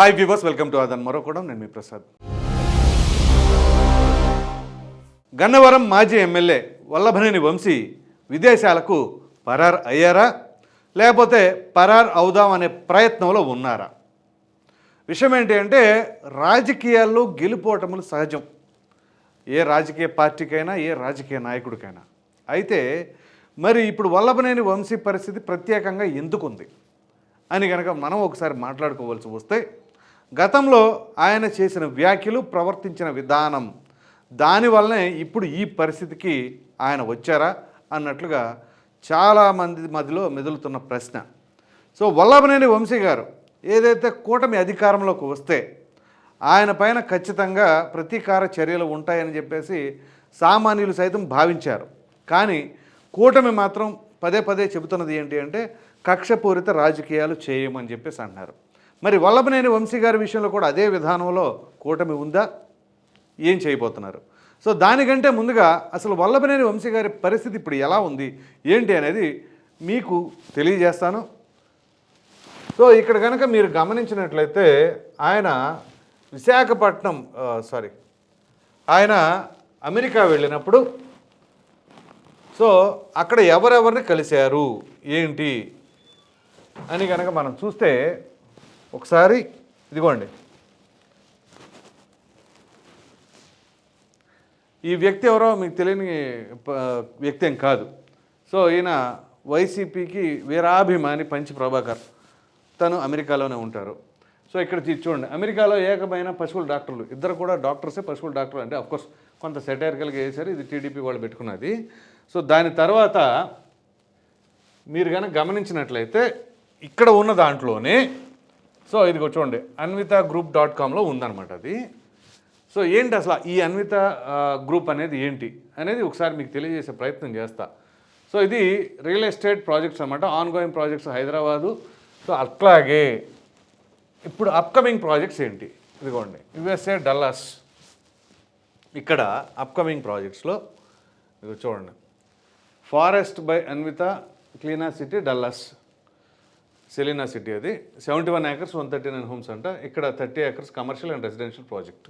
Hi viewers welcome to అదన్ మరొకడం నేను మీ ప్రసాద్. గన్నవరం మాజీ ఎమ్మెల్యే వల్లభనేని వంశీ విదేశాలకు పరార్ అయ్యారా? లేకపోతే పరార్ అవుదాం అనే ప్రయత్నంలో ఉన్నారా? విషయం ఏంటి అంటే రాజకీయాల్లో గెలుపోవటములు సహజం. ఏ రాజకీయ పార్టీకైనా ఏ రాజకీయ నాయకుడికైనా. అయితే మరి ఇప్పుడు వల్లభనేని వంశీ పరిస్థితి ప్రత్యేకంగా ఎందుకుంది? అని కనుక మనం ఒకసారి మాట్లాడుకోవాల్సి వస్తే గతంలో ఆయన చేసిన వ్యాఖ్యలు ప్రవర్తించిన విధానం దానివల్లనే ఇప్పుడు ఈ పరిస్థితికి ఆయన వచ్చారా అన్నట్లుగా చాలామంది మధ్యలో మెదులుతున్న ప్రశ్న. సో వల్లభనేని వంశీ గారు ఏదైతే కూటమి అధికారంలోకి వస్తే ఆయన పైన ఖచ్చితంగా ప్రతీకార చర్యలు ఉంటాయని చెప్పేసి సామాన్యులు సైతం భావించారు. కానీ కూటమి మాత్రం పదే పదే చెబుతున్నది ఏంటి అంటే కక్షపూరిత రాజకీయాలు చేయమని చెప్పేసి అన్నారు. మరి వల్లభనేని వంశీ గారి విషయంలో కూడా అదే విధానంలో కూటమి ఉందా? ఏం చేయబోతున్నారు? సో దానికంటే ముందుగా అసలు వల్లభనేని వంశీ గారి పరిస్థితి ఇప్పుడు ఎలా ఉంది? ఏంటి అనేది మీకు తెలియజేస్తాను. సో ఇక్కడ కనుక మీరు గమనించినట్లయితే ఆయన విశాఖపట్నం సారీ ఆయన అమెరికా వెళ్ళినప్పుడు సో అక్కడ ఎవరెవరిని కలిశారు? ఏంటి? అని కనుక మనం చూస్తే ఒకసారి ఇదిగోండి. ఈ వ్యక్తి ఎవరో మీకు తెలియని ప- వ్యక్తి ఏం కాదు. సో ఈయన వైసీపీకి వీరాభిమాని పంచి ప్రభాకర్. తను అమెరికాలోనే ఉంటారు. సో ఇక్కడ చూడండి. అమెరికాలో ఏకమైన పశువుల డాక్టర్లు. ఇద్దరు కూడా డాక్టర్సే పశువుల డాక్టర్లు అంటే అఫ్కోర్స్ కొంత సెటైరికల్గా వేశారు. ఇది టీడీపీ వాళ్ళు పెట్టుకున్నది. సో దాని తర్వాత మీరు కనుక గమనించినట్లయితే ఇక్కడ ఉన్న దాంట్లోనే సో ఇదిగో చూడండి అన్విత గ్రూప్ డాట్ కామ్లో ఉందన్నమాట అది. సో ఏంటి అసలు ఈ అన్విత గ్రూప్ అనేది ఏంటి అనేది ఒకసారి మీకు తెలియజేసే ప్రయత్నం చేస్తా. సో ఇది రియల్ ఎస్టేట్ ప్రాజెక్ట్స్ అనమాట ఆన్గోయింగ్ ప్రాజెక్ట్స్ హైదరాబాదు. సో అట్లాగే ఇప్పుడు అప్కమింగ్ ప్రాజెక్ట్స్ ఏంటి? ఇదిగోండి యుఎస్ఏ డల్లాస్. ఇక్కడ అప్కమింగ్ ప్రాజెక్ట్స్లో ఇదిగో చూడండి forest by Anvita క్లీనా city Dallas. Selena city అది. Seventy one acres one thirty nine homes అంట. ఇక్కడ thirty acres commercial and residential project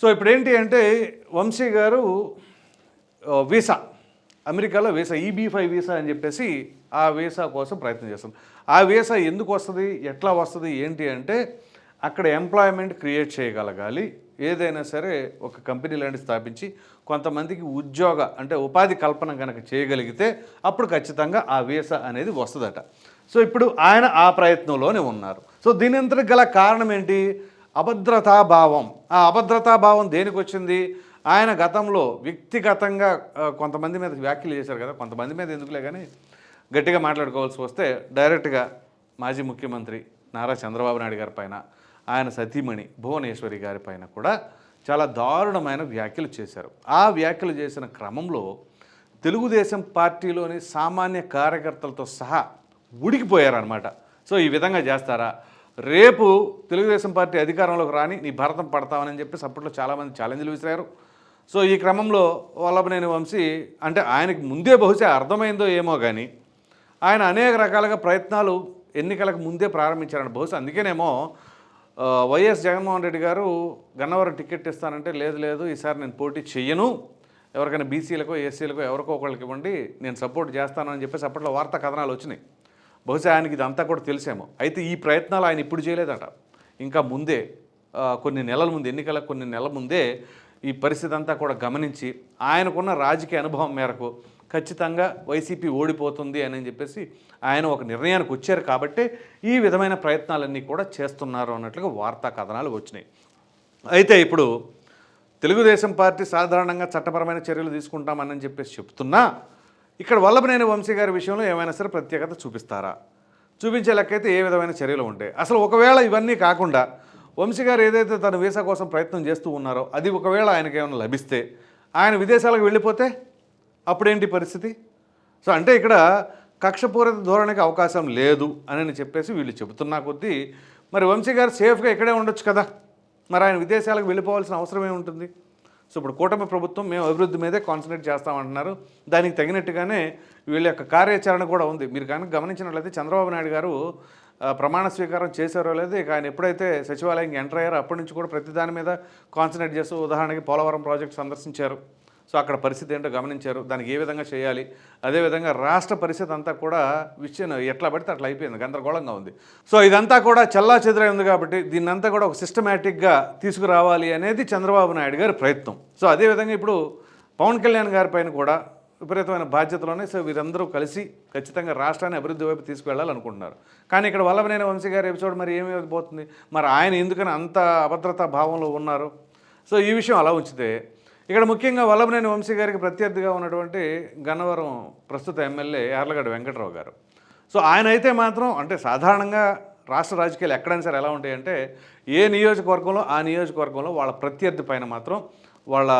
so ఇప్పుడు ఏంటి అంటే వంశీ గారు వీసా అమెరికాలో వీసా ఈబీ ఫైవ్ వీసా అని చెప్పేసి ఆ వీసా కోసం ప్రయత్నం చేస్తాం. ఆ వీసా ఎందుకు వస్తుంది? ఎట్లా వస్తుంది? ఏంటి అంటే అక్కడ ఎంప్లాయ్మెంట్ క్రియేట్ చేయగలగాలి. ఏదైనా సరే ఒక కంపెనీ లాంటి స్థాపించి కొంతమందికి ఉద్యోగ అంటే ఉపాధి కల్పన కనుక చేయగలిగితే అప్పుడు ఖచ్చితంగా ఆ వీసా అనేది వస్తుందట. సో ఇప్పుడు ఆయన ఆ ప్రయత్నంలోనే ఉన్నారు. సో దీని అంతటికి గల కారణం ఏంటి? అభద్రతాభావం ఆ అభద్రతాభావం దేనికి వచ్చింది? ఆయన గతంలో వ్యక్తిగతంగా కొంతమంది మీద వ్యాఖ్యలు చేశారు కదా కొంతమంది మీద ఎందుకులే కానీ గట్టిగా మాట్లాడుకోవాల్సి వస్తే డైరెక్ట్గా మాజీ ముఖ్యమంత్రి నారా చంద్రబాబు నాయుడు గారి పైన ఆయన సతీమణి భువనేశ్వరి గారి పైన కూడా చాలా దారుణమైన వ్యాఖ్యలు చేశారు. ఆ వ్యాఖ్యలు చేసిన క్రమంలో తెలుగుదేశం పార్టీలోని సామాన్య కార్యకర్తలతో సహా ఉడికిపోయారనమాట సో ఈ విధంగా చేస్తారా? రేపు తెలుగుదేశం పార్టీ అధికారంలోకి రాని నీ భరతం పడతామని చెప్పేసి అప్పట్లో చాలామంది ఛాలెంజ్లు విసిరారు. సో ఈ క్రమంలో వల్లభనేని వంశీ అంటే ఆయనకి ముందే బహుశా అర్థమైందో ఏమో కానీ ఆయన అనేక రకాలుగా ప్రయత్నాలు ఎన్నికలకు ముందే ప్రారంభించారంట బహుశా అందుకేనేమో వైఎస్ జగన్మోహన్ రెడ్డి గారు గన్నవరం టికెట్ ఇస్తానంటే లేదు లేదు ఈసారి నేను పోటీ చెయ్యను. ఎవరికైనా బీసీలకో ఎస్సీలకో ఎవరికో ఒకళ్ళకి ఇవ్వండి నేను సపోర్ట్ చేస్తానని చెప్పేసి అప్పట్లో వార్తా కథనాలు వచ్చినాయి. బహుశా ఆయనకి ఇదంతా కూడా తెలిసేమో. అయితే ఈ ప్రయత్నాలు ఆయన ఇప్పుడు చేయలేదట. ఇంకా ముందే కొన్ని నెలల ముందు ఎన్నికల కొన్ని నెలల ముందే ఈ పరిస్థితి అంతా కూడా గమనించి ఆయనకున్న రాజకీయ అనుభవం మేరకు ఖచ్చితంగా వైసీపీ ఓడిపోతుంది అని చెప్పేసి ఆయన ఒక నిర్ణయానికి వచ్చారు కాబట్టి ఈ విధమైన ప్రయత్నాలన్నీ కూడా చేస్తున్నారు అన్నట్లుగా వార్తా కథనాలు వచ్చినాయి. అయితే ఇప్పుడు తెలుగుదేశం పార్టీ సాధారణంగా చట్టపరమైన చర్యలు తీసుకుంటామని చెప్పేసి చెప్తున్నా ఇక్కడ వల్లభనేని వంశీ గారి విషయంలో ఏమైనా సరే ప్రత్యేకత చూపిస్తారా? చూపించే లెక్కైతే ఏ విధమైన చర్యలు ఉంటాయి? అసలు ఒకవేళ ఇవన్నీ కాకుండా వంశీ గారు ఏదైతే తన వీసా కోసం ప్రయత్నం చేస్తూ ఉన్నారో అది ఒకవేళ ఆయనకి ఏమైనా లభిస్తే ఆయన విదేశాలకు వెళ్ళిపోతే అప్పుడేంటి పరిస్థితి? సో అంటే ఇక్కడ కక్షపూరిత ధోరణికి అవకాశం లేదు అని చెప్పేసి వీళ్ళు చెబుతున్నా కొద్దీ మరి వంశీ గారు సేఫ్గా ఇక్కడే ఉండొచ్చు కదా? మరి ఆయన విదేశాలకు వెళ్ళిపోవాల్సిన అవసరం ఏముంటుంది? సో ఇప్పుడు కూటమి ప్రభుత్వం మేము అభివృద్ధి మీదే కాన్సన్ట్రేట్ చేస్తామంటున్నారు. దానికి తగినట్టుగానే వీళ్ళ యొక్క కార్యాచరణ కూడా ఉంది. మీరు కనుక గమనించినట్లయితే చంద్రబాబు నాయుడు గారు ప్రమాణ స్వీకారం చేశారో లేదు ఇక ఆయన ఎప్పుడైతే సచివాలయంకి ఎంటర్ అయ్యారో అప్పటి నుంచి కూడా ప్రతి దాని మీద కాన్సన్ట్రేట్ చేస్తూ ఉదాహరణకి పోలవరం ప్రాజెక్ట్ సందర్శించారు. సో అక్కడ పరిస్థితి ఏంటో గమనించారు. దానికి ఏ విధంగా చేయాలి? అదేవిధంగా రాష్ట్ర పరిస్థితి అంతా కూడా విషయం ఎట్లా పడితే అట్లా అయిపోయింది గందరగోళంగా ఉంది. సో ఇదంతా కూడా చల్లా చెదరై ఉంది కాబట్టి దీన్నంతా కూడా ఒక సిస్టమేటిక్గా తీసుకురావాలి అనేది చంద్రబాబు నాయుడు గారి ప్రయత్నం. సో అదేవిధంగా ఇప్పుడు పవన్ కళ్యాణ్ గారి పైన కూడా విపరీతమైన బాధ్యతలోనే సో వీరందరూ కలిసి ఖచ్చితంగా రాష్ట్రాన్ని అభివృద్ధి వైపు తీసుకువెళ్ళాలనుకుంటున్నారు. కానీ ఇక్కడ వల్లభనేని వంశీ గారి ఎపిసోడ్ మరి ఏమి పోతుంది? మరి ఆయన ఎందుకని అంత అభద్రతా భావంలో ఉన్నారు? సో ఈ విషయం అలా ఉంచితే ఇక్కడ ముఖ్యంగా వల్లభనేని వంశీ గారికి ప్రత్యర్థిగా ఉన్నటువంటి గన్నవరం ప్రస్తుత ఎమ్మెల్యే యార్లగడ్డ వెంకట్రావు గారు. సో ఆయన అయితే మాత్రం అంటే సాధారణంగా రాష్ట్ర రాజకీయాలు ఎక్కడైనా సరే ఎలా ఉంటాయంటే ఏ నియోజకవర్గంలో ఆ నియోజకవర్గంలో వాళ్ళ ప్రత్యర్థి పైన మాత్రం వాళ్ళ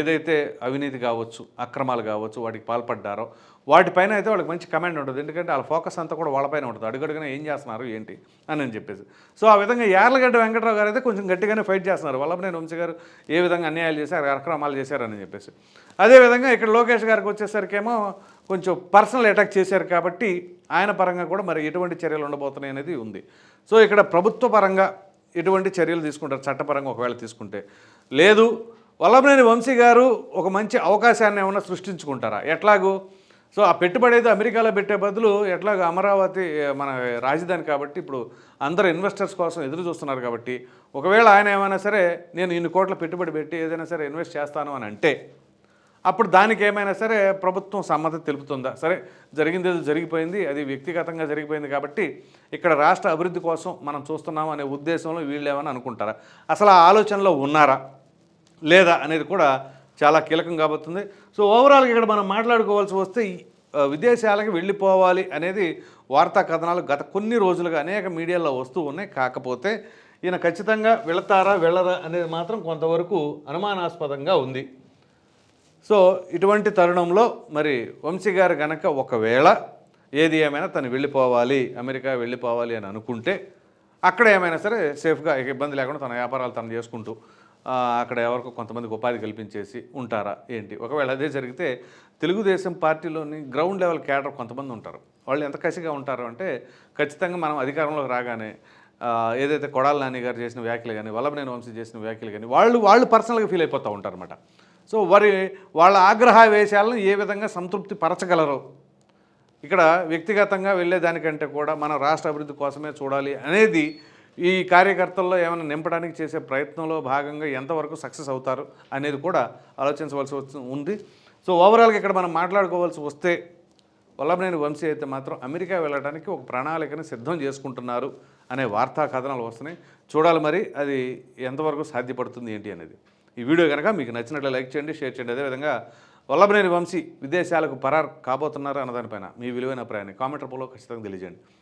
ఏదైతే అవినీతి కావచ్చు అక్రమాలు కావచ్చు వాటికి పాల్పడ్డారో వాటిపైన అయితే వాళ్ళకి మంచి కమాండ్ ఉంటుంది. ఎందుకంటే వాళ్ళ ఫోకస్ అంతా కూడా వాళ్ళపైన ఉంటుంది. అడుగడుగునా ఏం చేస్తున్నారు ఏంటి అని అని చెప్పేసి. సో ఆ విధంగా యార్లగడ్డ వెంకటరావు గారు అయితే కొంచెం గట్టిగానే ఫైట్ చేస్తున్నారు. వల్లభనేని వంశీ గారు ఏ విధంగా అన్యాయాలు చేశారు అక్రమాలు చేశారని చెప్పేసి. అదేవిధంగా ఇక్కడ లోకేష్ గారికి వచ్చేసరికేమో కొంచెం పర్సనల్ అటాక్ చేశారు కాబట్టి ఆయన పరంగా కూడా మరి ఎటువంటి చర్యలు ఉండబోతున్నాయి అనేది ఉంది. సో ఇక్కడ ప్రభుత్వ పరంగా ఎటువంటి చర్యలు తీసుకుంటారు చట్టపరంగా ఒకవేళ తీసుకుంటే. లేదు. వల్లభనేని వంశీ గారు ఒక మంచి అవకాశాన్ని ఏమైనా సృష్టించుకుంటారా? ఎట్లాగూ? సో ఆ పెట్టుబడి అయితే అమెరికాలో పెట్టే బదులు ఎట్లాగో అమరావతి మన రాజధాని కాబట్టి ఇప్పుడు అందరు ఇన్వెస్టర్స్ కోసం ఎదురు చూస్తున్నారు కాబట్టి ఒకవేళ ఆయన ఏమైనా సరే నేను ఇన్ని కోట్ల పెట్టుబడి పెట్టి ఏదైనా సరే ఇన్వెస్ట్ చేస్తాను అని అంటే అప్పుడు దానికి ఏమైనా సరే ప్రభుత్వం సమ్మతి తెలుపుతుందా? సరే జరిగింది ఏదో జరిగిపోయింది అది వ్యక్తిగతంగా జరిగిపోయింది కాబట్టి ఇక్కడ రాష్ట్ర అభివృద్ధి కోసం మనం చూస్తున్నాం అనే ఉద్దేశంలో వీళ్ళు ఏమైనా అనుకుంటారా? అసలు ఆ ఆలోచనలో ఉన్నారా? లేదా అనేది కూడా చాలా కీలకం కాబోతుంది. సో ఓవరాల్గా ఇక్కడ మనం మాట్లాడుకోవాల్సి వస్తే విదేశాలకి విదేశాలకు వెళ్ళిపోవాలి అనేది వార్తా కథనాలు గత కొన్ని రోజులుగా అనేక మీడియాలో వస్తూ ఉన్నాయి. కాకపోతే ఈయన ఖచ్చితంగా వెళతారా వెళ్ళరా అనేది మాత్రం కొంతవరకు అనుమానాస్పదంగా ఉంది. సో ఇటువంటి తరుణంలో మరి వంశీ గారు కనుక ఒకవేళ ఏది ఏమైనా తను వెళ్ళిపోవాలి అమెరికా వెళ్ళిపోవాలి అని అనుకుంటే అక్కడ ఏమైనా సరే సేఫ్గా ఇబ్బంది లేకుండా తన వ్యాపారాలు తను చేసుకుంటూ అక్కడ ఎవరికో కొంతమందికి ఉపాధి కల్పించేసి ఉంటారా ఏంటి? ఒకవేళ అదే జరిగితే తెలుగుదేశం పార్టీలోని గ్రౌండ్ లెవెల్ క్యాడర్ కొంతమంది ఉంటారు. వాళ్ళు ఎంత కసిగా ఉంటారు అంటే ఖచ్చితంగా మనం అధికారంలోకి రాగానే ఏదైతే కొడాల నాని గారు చేసిన వ్యాఖ్యలు కానీ వల్లభనేని వంశీ చేసిన వ్యాఖ్యలు కానీ వాళ్ళు వాళ్ళు పర్సనల్గా ఫీల్ అయిపోతూ ఉంటారన్నమాట. సో వారి వాళ్ళ ఆగ్రహావేశాలను ఏ విధంగా సంతృప్తి పరచగలరు? ఇక్కడ వ్యక్తిగతంగా వెళ్ళేదానికంటే కూడా మన రాష్ట్ర అభివృద్ధి కోసమే చూడాలి అనేది ఈ కార్యకర్తల్లో ఏమైనా నింపడానికి చేసే ప్రయత్నంలో భాగంగా ఎంతవరకు సక్సెస్ అవుతారు అనేది కూడా ఆలోచించవలసి ఉంది. సో ఓవరాల్గా ఇక్కడ మనం మాట్లాడుకోవాల్సి వస్తే వల్లభనేని వంశీ అయితే మాత్రం అమెరికా వెళ్ళడానికి ఒక ప్రణాళికని సిద్ధం చేసుకుంటున్నారు అనే వార్తా కథనాలు వస్తున్నాయి. చూడాలి మరి అది ఎంతవరకు సాధ్యపడుతుంది ఏంటి అనేది. ఈ వీడియో కనుక మీకు నచ్చినట్లు లైక్ చేయండి షేర్ చేయండి. అదేవిధంగా వల్లభనేని వంశీ విదేశాలకు పరార్ కాబోతున్నారు అన్నదానిపైన మీ విలువైన అభిప్రాయాన్ని కామెంట్ రూపంలో ఖచ్చితంగా తెలియజేయండి.